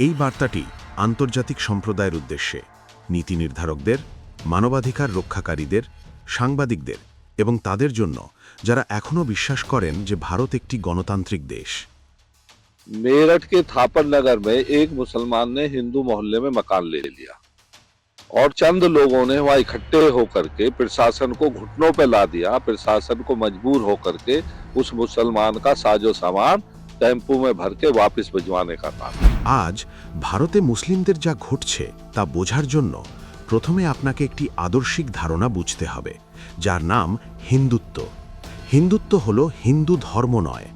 এই বার্তাটি আন্তর্জাতিক সম্প্রদায়ের উদ্দেশ্যে নীতি নির্ধারকদের মানবাধিকার রক্ষাকারীদের সাংবাদিকদের এবং তাদের জন্য যারা এখনও বিশ্বাস করেন যে ভারত একটি গণতান্ত্রিক দেশ मेरठ के थापर नगर में एक मुसलमान ने हिंदू मोहल्ले में मकान ले लिया और चंद लोगों ने वहां इकट्ठे होकर के प्रशासन को घुटनों पे ला दिया प्रशासन को मजबूर होकर के उस मुसलमान का साजो सामान टेम्पो में भर के वापस भिजवाने का काम আজ ভারতে মুসলিমদের যা ঘটছে তা বোঝার জন্য প্রথমে আপনাকে একটি আদর্শিক ধারণা বুঝতে হবে, যার নাম হিন্দুত্ব। হিন্দুত্ব হল হিন্দু ধর্ম নয়।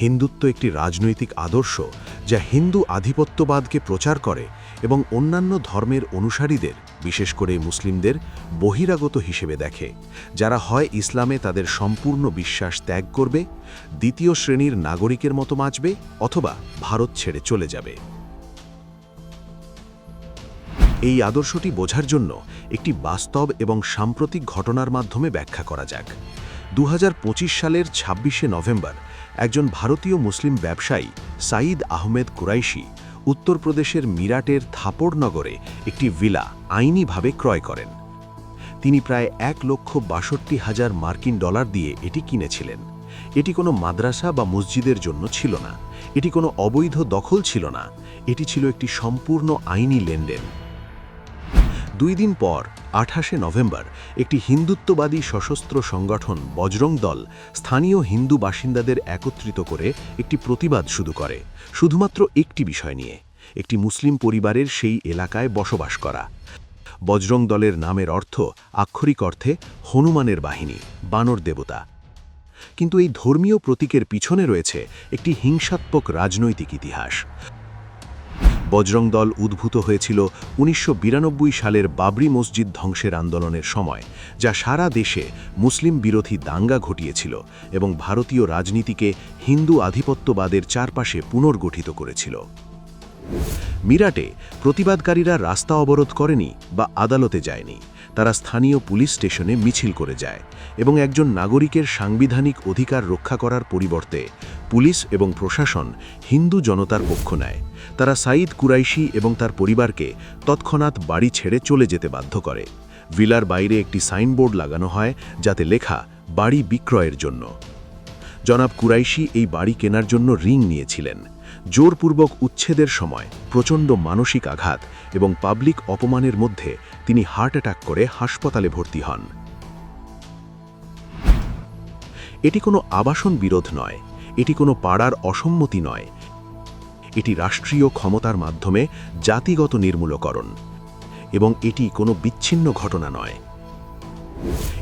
হিন্দুত্ব একটি রাজনৈতিক আদর্শ যা হিন্দু আধিপত্যবাদকে প্রচার করে এবং অন্যান্য ধর্মের অনুসারীদের, বিশেষ করে মুসলিমদের, বহিরাগত হিসেবে দেখে, যারা হয় ইসলামে তাদের সম্পূর্ণ বিশ্বাস ত্যাগ করবে, দ্বিতীয় শ্রেণির নাগরিকের মতো বাঁচবে অথবা ভারত ছেড়ে চলে যাবে। এই আদর্শটি বোঝার জন্য একটি বাস্তব এবং সাম্প্রতিক ঘটনার মাধ্যমে ব্যাখ্যা করা যাক। দু হাজার পঁচিশ সালের ২৬শে নভেম্বর একজন ভারতীয় মুসলিম ব্যবসায়ী সাঈদ আহমেদ কুরাইশি উত্তরপ্রদেশের মিরাটের থাপড়নগরে একটি ভিলা আইনিভাবে ক্রয় করেন। তিনি প্রায় এক লক্ষ বাষট্টি হাজার মার্কিন ডলার দিয়ে এটি কিনেছিলেন। এটি কোনো মাদ্রাসা বা মসজিদের জন্য ছিল না। এটি কোনো অবৈধ দখল ছিল না। এটি ছিল একটি সম্পূর্ণ আইনি লেনদেন। দুই দিন পর, আঠাশে নভেম্বর, একটি হিন্দুত্ববাদী সশস্ত্র সংগঠন বজরং দল স্থানীয় হিন্দু বাসিন্দাদের একত্রিত করে একটি প্রতিবাদ শুরু করে, শুধুমাত্র একটি বিষয় নিয়ে, একটি মুসলিম পরিবারের সেই এলাকায় বসবাস করা। বজরং দলের নামের অর্থ আক্ষরিক অর্থে হনুমানের বাহিনী, বানর দেবতা। কিন্তু এই ধর্মীয় প্রতীকের পিছনে রয়েছে একটি হিংসাত্মক রাজনৈতিক ইতিহাস। বজরং দল উদ্ভূত হয়েছিল উনিশশো বিরানব্বই সালের বাবরি মসজিদ ধ্বংসের আন্দোলনের সময়, যা সারা দেশে মুসলিম বিরোধী দাঙ্গা ঘটিয়েছিল এবং ভারতীয় রাজনীতিকে হিন্দু আধিপত্যবাদের চারপাশে পুনর্গঠিত করেছিল। মিরাটে প্রতিবাদকারীরা রাস্তা অবরোধ করেনি বা আদালতে যায়নি। তারা স্থানীয় পুলিশ স্টেশনে মিছিল করে যায় এবং একজন নাগরিকের সাংবিধানিক অধিকার রক্ষা করার পরিবর্তে পুলিশ এবং প্রশাসন হিন্দু জনতার পক্ষ নেয়। তারা সাঈদ কুরাইশি এবং তার পরিবারকে তৎক্ষণাৎ বাড়ি ছেড়ে চলে যেতে বাধ্য করে। ভিলার বাইরে একটি সাইনবোর্ড লাগানো হয়, যাতে লেখা, বাড়ি বিক্রয়ের জন্য। জনাব কুরাইশি এই বাড়ি কেনার জন্য রিং নিয়েছিলেন। জোরপূর্বক উচ্ছেদের সময় প্রচণ্ড মানসিক আঘাত এবং পাবলিক অপমানের মধ্যে তিনি হার্ট অ্যাটাক করে হাসপাতালে ভর্তি হন। এটি কোনো আবাসন বিরোধ নয় এটি কোনো পাড়ার অসম্মতি নয়। এটি রাষ্ট্রীয় ক্ষমতার মাধ্যমে জাতিগত নির্মূলকরণ এবং এটি কোনো বিচ্ছিন্ন ঘটনা নয়।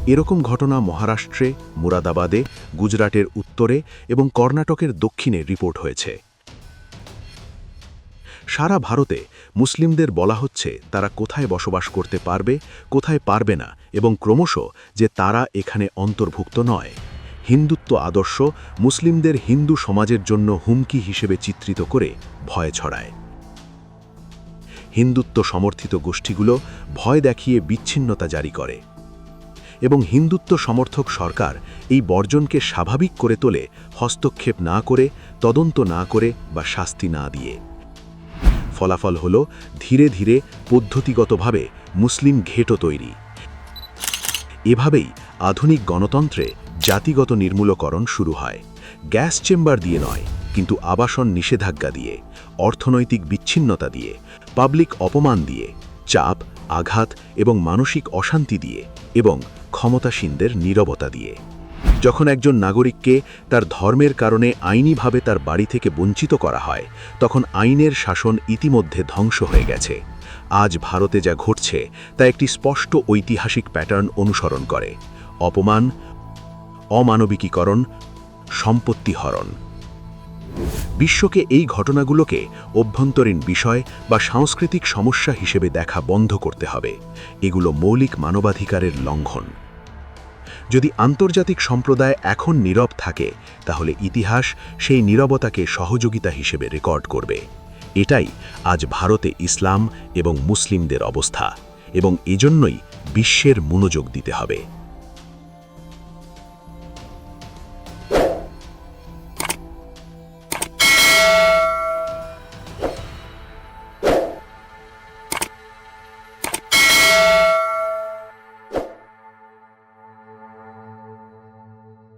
এরকম ঘটনা মহারাষ্ট্রে, মুরাদাবাদে, গুজরাটের উত্তরে এবং কর্ণাটকের দক্ষিণে রিপোর্ট হয়েছে। সারা ভারতে মুসলিমদের বলা হচ্ছে, তারা কোথায় বসবাস করতে পারবে, কোথায় পারবে না এবং ক্রমশ যে তারা এখানে অন্তর্ভুক্ত নয়। হিন্দুত্ব আদর্শ মুসলিমদের হিন্দু সমাজের জন্য হুমকি হিসেবে চিত্রিত করে ভয় ছড়ায়। হিন্দুত্ব সমর্থিত গোষ্ঠীগুলো ভয় দেখিয়ে বিচ্ছিন্নতা জারি করে এবং হিন্দুত্ব সমর্থক সরকার এই বর্জনকে স্বাভাবিক করে তোলে, হস্তক্ষেপ না করে, তদন্ত না করে বা শাস্তি না দিয়ে। ফলাফল হল ধীরে ধীরে পদ্ধতিগতভাবে মুসলিম ঘেটো তৈরি। এভাবেই আধুনিক গণতন্ত্রে জাতিগত নির্মূলকরণ শুরু হয়। গ্যাস চেম্বার দিয়ে নয়, কিন্তু আবাসন নিষেধাজ্ঞা দিয়ে, অর্থনৈতিক বিচ্ছিন্নতা দিয়ে, পাবলিক অপমান দিয়ে, চাপ, আঘাত এবং মানসিক অশান্তি দিয়ে এবং ক্ষমতাসীনদের নীরবতা দিয়ে। যখন একজন নাগরিককে তার ধর্মের কারণে আইনিভাবে তার বাড়ি থেকে বঞ্চিত করা হয়, তখন আইনের শাসন ইতিমধ্যে ধ্বংস হয়ে গেছে। আজ ভারতে যা ঘটছে, তা একটি স্পষ্ট ঐতিহাসিক প্যাটার্ন অনুসরণ করে। অপমান অমানবিকীকরণ সম্পত্তি হরণ বিশ্বকে এই ঘটনাগুলোকে অভ্যন্তরীণ বিষয় বা সাংস্কৃতিক সমস্যা হিসেবে দেখা বন্ধ করতে হবে। এগুলো মৌলিক মানবাধিকারের লঙ্ঘন। যদি আন্তর্জাতিক সম্প্রদায় এখন নীরব থাকে, তাহলে ইতিহাস সেই নীরবতাকে সহযোগিতা হিসেবে রেকর্ড করবে। এটাই আজ ভারতে ইসলাম এবং মুসলিমদের অবস্থা এবং এজন্যই বিশ্বের মনোযোগ দিতে হবে।